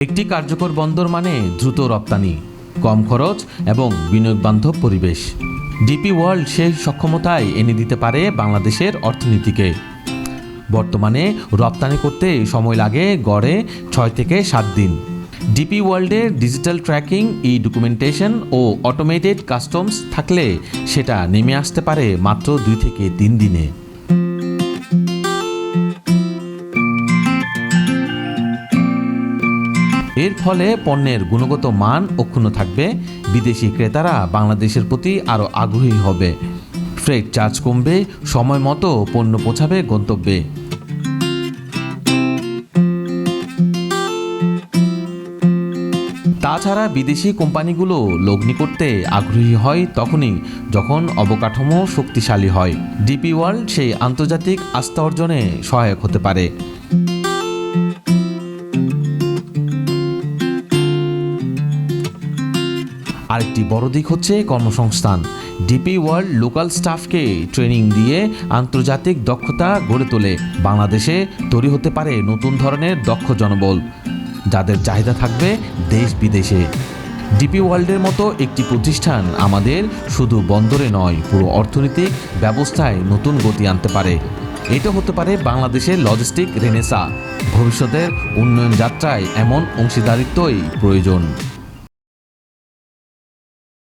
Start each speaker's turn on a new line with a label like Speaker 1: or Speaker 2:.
Speaker 1: একটি কার্যকর বন্দর মানে দ্রুত রপ্তানি, কম খরচ এবং বিনিয়োগ বান্ধব পরিবেশ। ডিপি ওয়ার্ল্ড সেই সক্ষমতায় এনে দিতে পারে বাংলাদেশের অর্থনীতিকে। বর্তমানে রপ্তানি করতে সময় লাগে গড়ে ছয় থেকে সাত দিন। ডিপি ওয়ার্ল্ডের ডিজিটাল ট্র্যাকিং ই ডকুমেন্টেশন ও অটোমেটেড কাস্টমস থাকলে সেটা নেমে আসতে পারে মাত্র দুই থেকে তিন দিনে। এর ফলে পণ্যের গুণগত মান অক্ষুণ্ণ থাকবে। বিদেশি ক্রেতারা বাংলাদেশের প্রতি আরও আগ্রহী হবে। ফ্রেট চার্জ কমবে, সময় মতো পণ্য পৌঁছাবে গন্তব্যে। তাছাড়া বিদেশি কোম্পানিগুলো লগ্নি করতে আগ্রহী হয় তখনই যখন অবকাঠামো শক্তিশালী হয়। ডিপি ওয়ার্ল্ড সেই আন্তর্জাতিক আস্থা অর্জনে সহায়ক হতে পারে। আরেকটি বড় দিক হচ্ছে কর্মসংস্থান। ডিপি ওয়ার্ল্ড লোকাল স্টাফকে ট্রেনিং দিয়ে আন্তর্জাতিক দক্ষতা গড়ে তোলে। বাংলাদেশে তৈরি হতে পারে নতুন ধরনের দক্ষ জনবল, যাদের চাহিদা থাকবে দেশ বিদেশে। ডিপি ওয়ার্ল্ডের মতো একটি প্রতিষ্ঠান আমাদের শুধু বন্দরে নয়, পুরো অর্থনৈতিক ব্যবস্থায় নতুন গতি আনতে পারে। এটা হতে পারে বাংলাদেশের লজিস্টিক রেনেসা ভবিষ্যতের উন্নয়ন যাত্রায় এমন অংশীদারিত্বই প্রয়োজন।